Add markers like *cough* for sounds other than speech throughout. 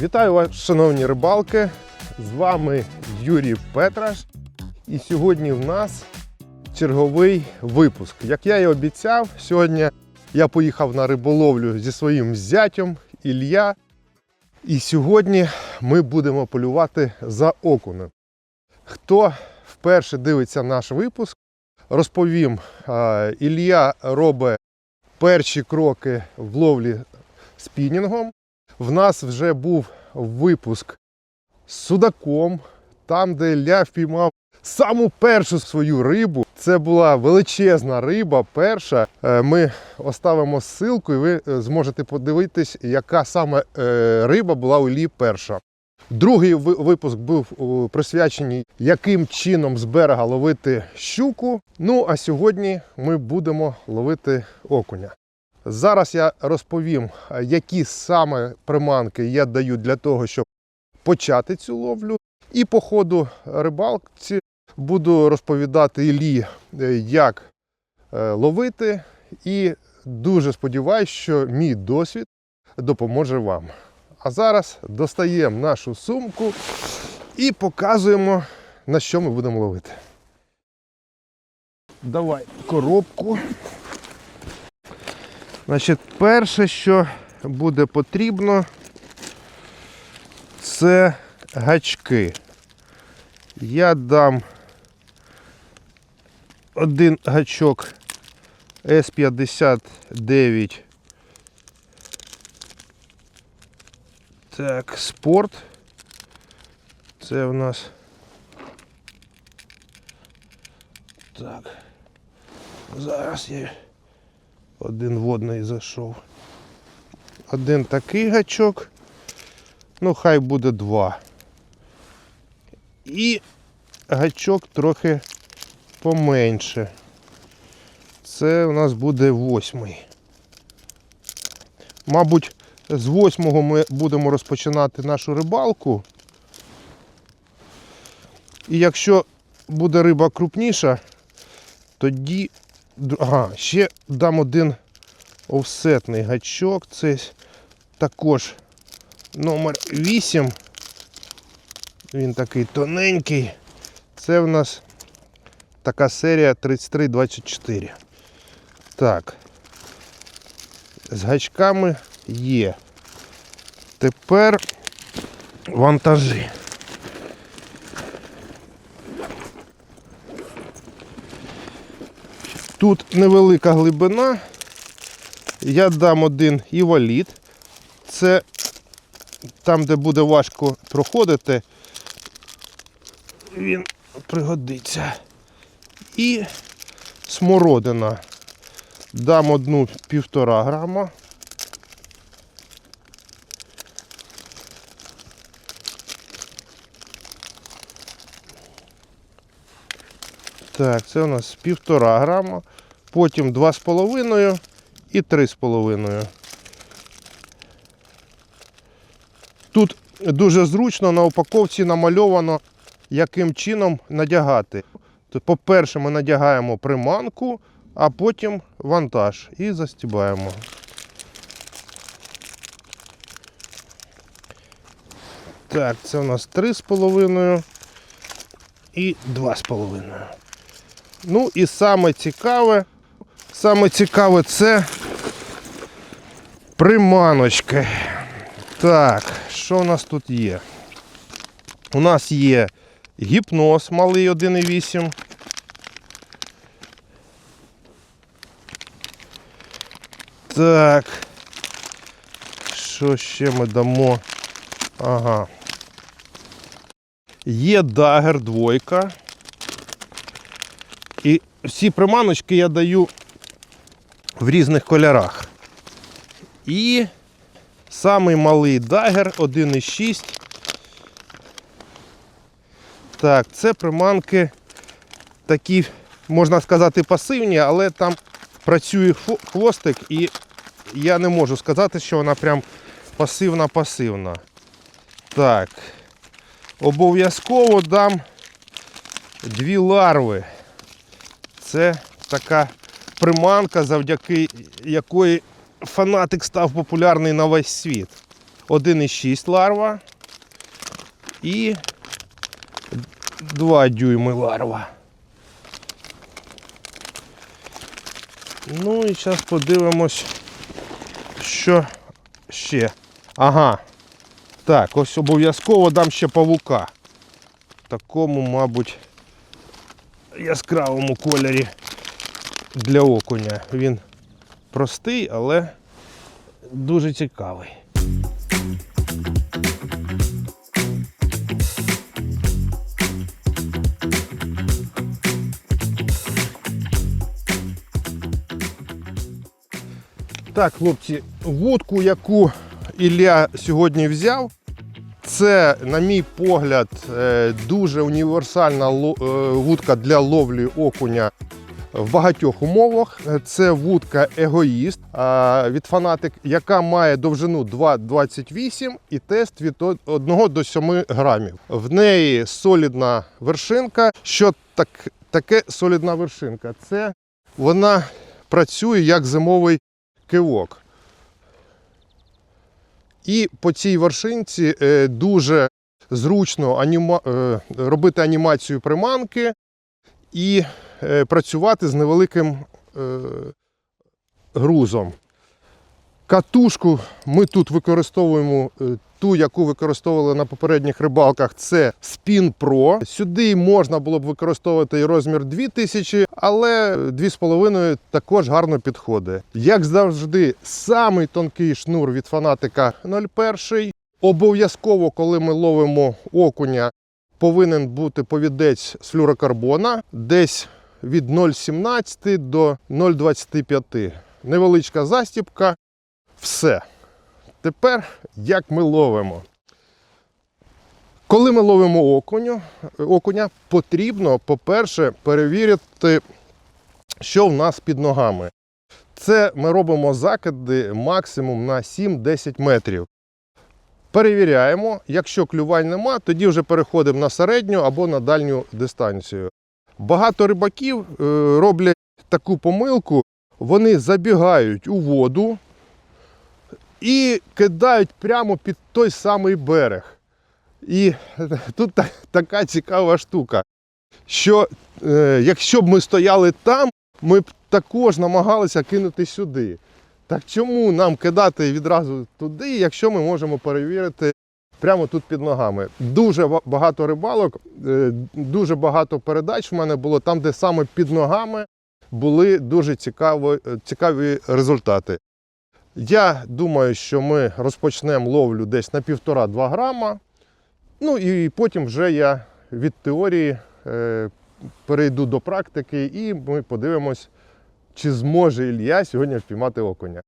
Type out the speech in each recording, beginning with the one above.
Вітаю вас, шановні рибалки! З вами Юрій Петраш. І сьогодні в нас черговий випуск. Як я і обіцяв, сьогодні я поїхав на риболовлю зі своїм зятем Ілля. І сьогодні ми будемо полювати за окунем. Хто вперше дивиться наш випуск, розповім, Ілля робить перші кроки в ловлі спінінгом. В нас вже був випуск з судаком, там, де Ілля впіймав саму першу свою рибу. Це була величезна риба, перша. Е, Ми оставимо ссылку, і ви е, зможете подивитись, яка саме е, риба була у Іллі перша. Другий випуск був присвячений, яким чином з берега ловити щуку. Ну а сьогодні ми будемо ловити окуня. Зараз я розповім, які саме приманки я даю для того, щоб почати цю ловлю. І по ходу рибалці буду розповідати Іллі, е, як е, ловити. І дуже сподіваюся, що мій досвід допоможе вам. А зараз достаємо нашу сумку і показуємо, на що ми будемо ловити. Давай коробку. Значить, перше, що буде потрібно, це гачки. Я дам один гачок С59. Так, спорт. Це в нас. Так. Зараз я один водний зайшов. Один такий гачок. Ну, хай буде два. І гачок трохи поменше. Це у нас буде восьмий. Мабуть, з восьмого ми будемо розпочинати нашу рибалку. І якщо буде риба крупніша, тоді Ага, ще дам один офсетний гачок. Це також номер 8. Він такий тоненький. Це в нас така серія 3324. Так. З гачками є. Тепер вантажі. Тут невелика глибина. Я дам один іваліт. Це там, де буде важко проходити, він пригодиться. І смородина. Дам одну півтора грама. Так, це у нас півтора грама, потім два з половиною і три з половиною. Тут дуже зручно на упаковці намальовано, яким чином надягати. По-перше, ми надягаємо приманку, а потім вантаж і застібаємо. Так, це у нас три з половиною і два з половиною. Ну і саме цікаве, саме цікаве це приманочки. Так, що у нас тут є? У нас є гіпноз малий 1,8. Так. Що ще ми дамо? Ага. Є дагер двойка. Всі приманочки я даю в різних кольорах. І самий малий дагер 1,6. Так, це приманки такі, можна сказати, пасивні, але там працює хвостик і я не можу сказати, що вона прям пасивна-пасивна. Так. Обов'язково дам дві ларви. Це така приманка, завдяки якої фанатик став популярний на весь світ. 1,6 ларва і 2 дюйми ларва. Ну і зараз подивимось, що ще. Ага. Так, ось обов'язково дам ще павука. Такому, мабуть, яскравому кольорі для окуня. Він простий, але дуже цікавий. Так, хлопці, вудку, яку Ілля сьогодні взяв, це, на мій погляд, е, дуже універсальна е, вудка для ловлі окуня в багатьох умовах. Е, Це вудка егоїст від фанатик, яка має довжину 2,28 і тест від 1 до 7 грамів. В неї солідна вершинка. Що так, таке солідна вершинка? Це вона працює як зимовий кивок. І по цій вершинці е, дуже зручно аніма... е, робити анімацію приманки і е, працювати з невеликим грузом. Катушку ми тут використовуємо е, ту, яку використовували на попередніх рибалках, це Spin Pro. Сюди можна було б використовувати і розмір 2000, але 2,5 також гарно підходить. Як завжди, самий тонкий шнур від фанатика 01. Обов'язково, коли ми ловимо окуня, повинен бути повідець з флюрокарбона десь від 0,17 до 0,25. Невеличка застіпка. Все. Тепер як ми ловимо. Коли ми ловимо окуню, окуня, потрібно, по-перше, перевірити, що в нас під ногами. Це ми робимо закиди максимум на 7-10 метрів. Перевіряємо, якщо клювань нема, тоді вже переходимо на середню або на дальню дистанцію. Багато рибаків е, роблять таку помилку, вони забігають у воду і кидають прямо під той самий берег. І *laughs* тут та- така цікава штука, що е, якщо б ми стояли там, ми б також намагалися кинути сюди. Так чому нам кидати відразу туди, якщо ми можемо перевірити прямо тут під ногами? Дуже багато рибалок, е, дуже багато передач в мене було там, де саме під ногами були дуже цікаво, цікаві результати. Я думаю, що ми розпочнемо ловлю десь на 1,5-2 грама. Ну і потім вже я від теорії е, перейду до практики і ми подивимось, чи зможе Ілья сьогодні впіймати окуня.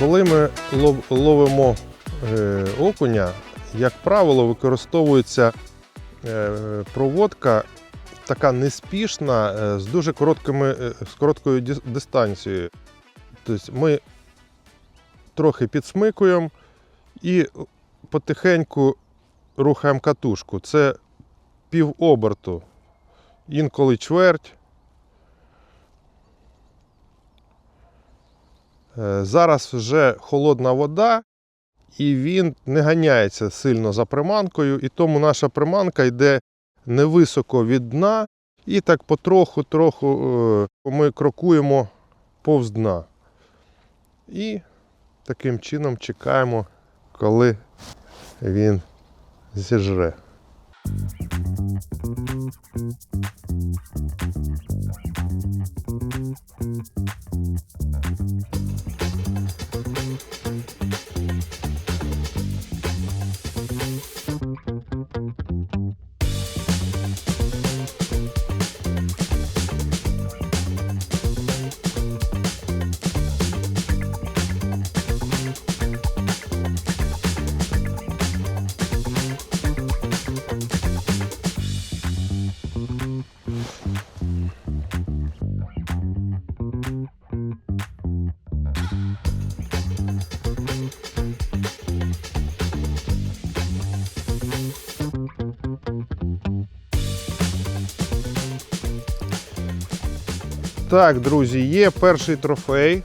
Коли ми ловимо е, окуня, як правило, використовується е, проводка така неспішна, е, з дуже короткими, з короткою дистанцією. Тобто ми трохи підсмикуємо і потихеньку рухаємо катушку. Це пів оберту, інколи чверть. Зараз вже холодна вода, і він не ганяється сильно за приманкою, і тому наша приманка йде невисоко від дна, і так потроху-троху е, ми крокуємо повз дна. І таким чином чекаємо, коли він зіжре. うん。Так, друзі, є перший трофей.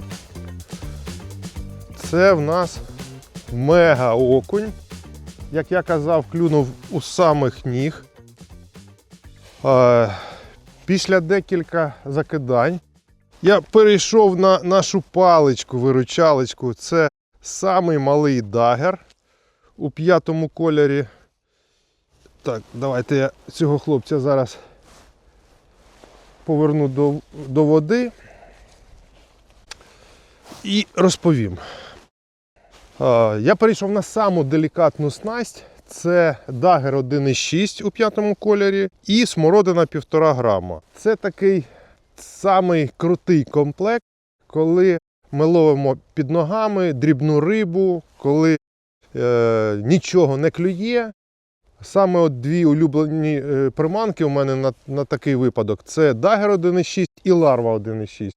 Це в нас мега окунь. Як я казав, клюнув у самих ніг. Після декілька закидань я перейшов на нашу паличку, виручалочку. Це самий малий дагер у п'ятому кольорі. Так, давайте я цього хлопця зараз поверну до, до води і розповім. Я перейшов на саму делікатну снасть. Це дагер 1,6 у п'ятому кольорі і смородина 1,5 грама. Це такий самий крутий комплект, коли ми ловимо під ногами дрібну рибу, коли е, нічого не клює. Саме от дві улюблені е, приманки у мене на, на такий випадок: це дагер 1,6 і ларва 1,6.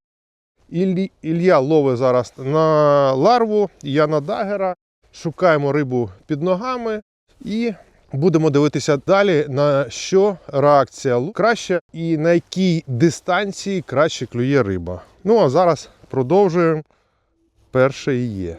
Іллі- Ілля ловить зараз на ларву, я на дагера. Шукаємо рибу під ногами і будемо дивитися далі, на що реакція краще і на якій дистанції краще клює риба. Ну а зараз продовжуємо. Перше і є.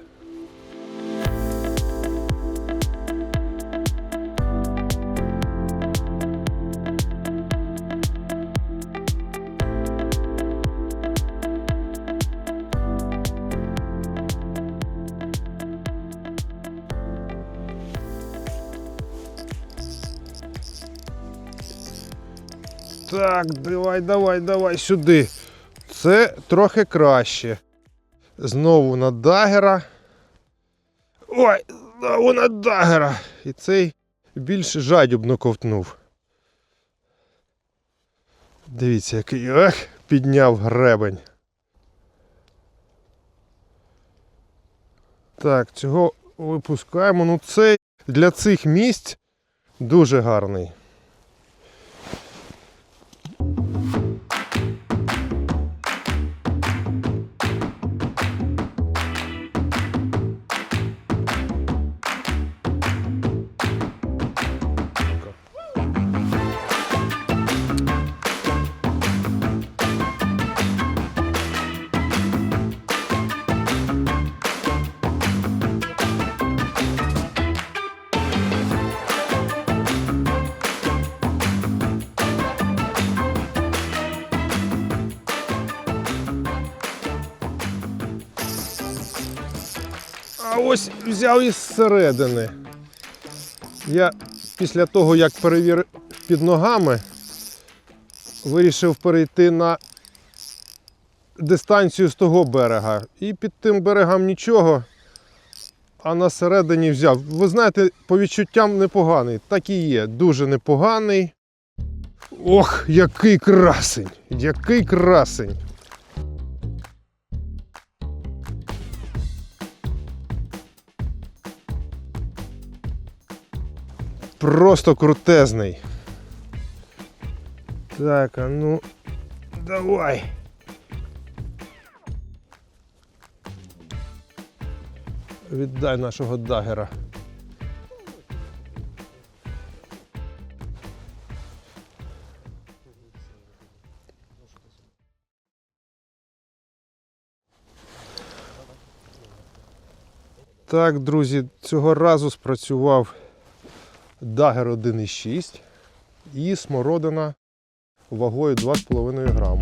Так, давай, давай, давай сюди. Це трохи краще. Знову на дагера. Ой, знову на дагера. І цей більш жадібно ковтнув. Дивіться, який ах, підняв гребень. Так, цього випускаємо. Ну, цей для цих місць дуже гарний. Взяв із середини. Я після того, як перевірив під ногами, вирішив перейти на дистанцію з того берега. І під тим берегом нічого, а на середині взяв. Ви знаєте, по відчуттям непоганий. Так і є, дуже непоганий. Ох, який красень! Який красень! Просто крутезний. Так, а ну давай. Віддай нашого дагера. Так, друзі, цього разу спрацював Дагер 1,6 і смородина вагою 2,5 грама.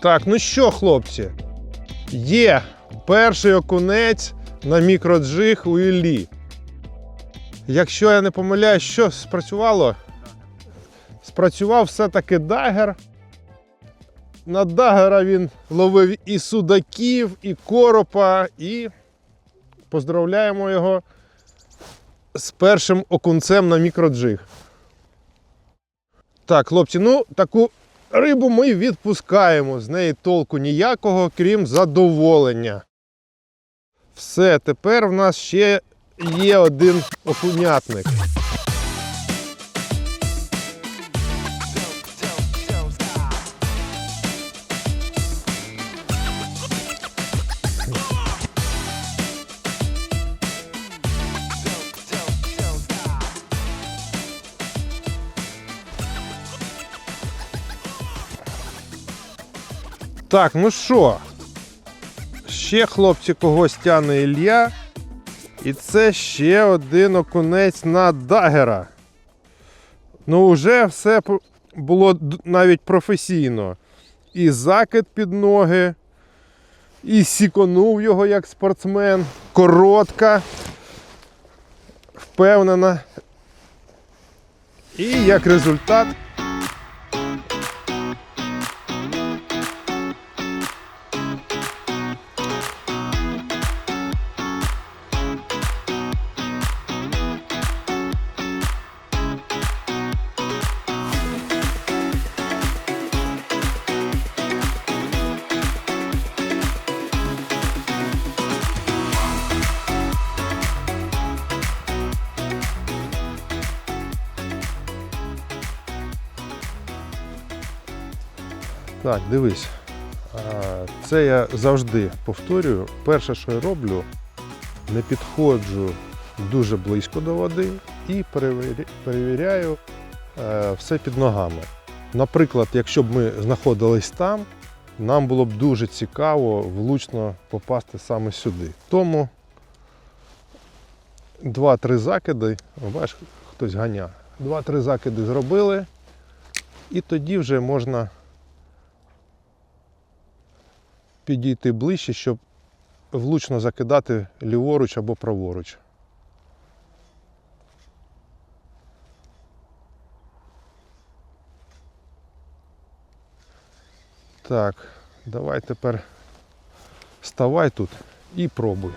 Так, ну що, хлопці? Є перший окунець на мікроджиг у Іллі. Якщо я не помиляюсь, що спрацювало? Спрацював все-таки дагер. На дагера він ловив і судаків, і коропа, і поздравляємо його з першим окунцем на мікроджиг. Так, хлопці, ну таку рибу ми відпускаємо. З неї толку ніякого, крім задоволення. Все, тепер в нас ще є один окунятник. Так, ну що, ще хлопці когось тяне Ілля. І це ще один окунець на дагера. Ну, вже все було навіть професійно. І закид під ноги, і сіконув його як спортсмен. Коротка, впевнена. І як результат. Так, дивись. Це я завжди повторюю. Перше, що я роблю, не підходжу дуже близько до води і перевіряю е, все під ногами. Наприклад, якщо б ми знаходились там, нам було б дуже цікаво влучно попасти саме сюди. Тому 2-3 закиди, бачиш, хтось ганя. 2-3 закиди зробили, і тоді вже можна підійти ближче, щоб влучно закидати ліворуч або праворуч. Так, давай тепер ставай тут і пробуй.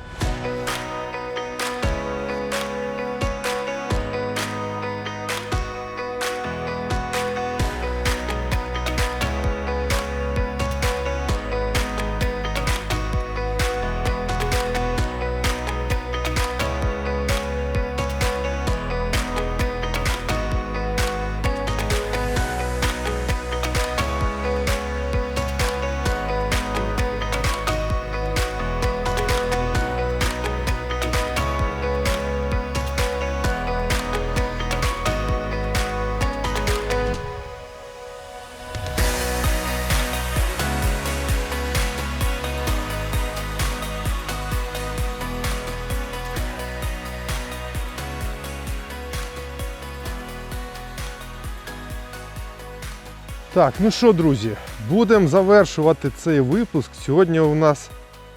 Так, ну що, друзі, будемо завершувати цей випуск. Сьогодні у нас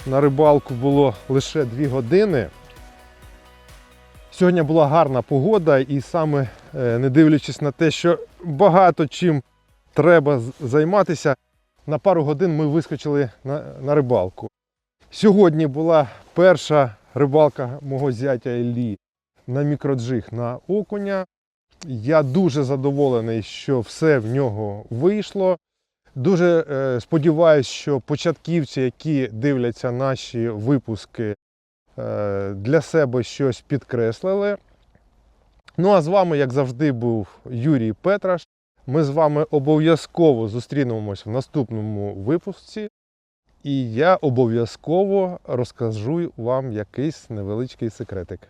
на рибалку було лише 2 години. Сьогодні була гарна погода, і саме е, не дивлячись на те, що багато чим треба займатися, на пару годин ми вискочили на, на рибалку. Сьогодні була перша рибалка мого зятя Іллі на мікроджиг на окуня. Я дуже задоволений, що все в нього вийшло. Дуже е, сподіваюся, що початківці, які дивляться наші випуски, е, для себе щось підкреслили. Ну а з вами, як завжди, був Юрій Петраш. Ми з вами обов'язково зустрінемось в наступному випуску. І я обов'язково розкажу вам якийсь невеличкий секретик.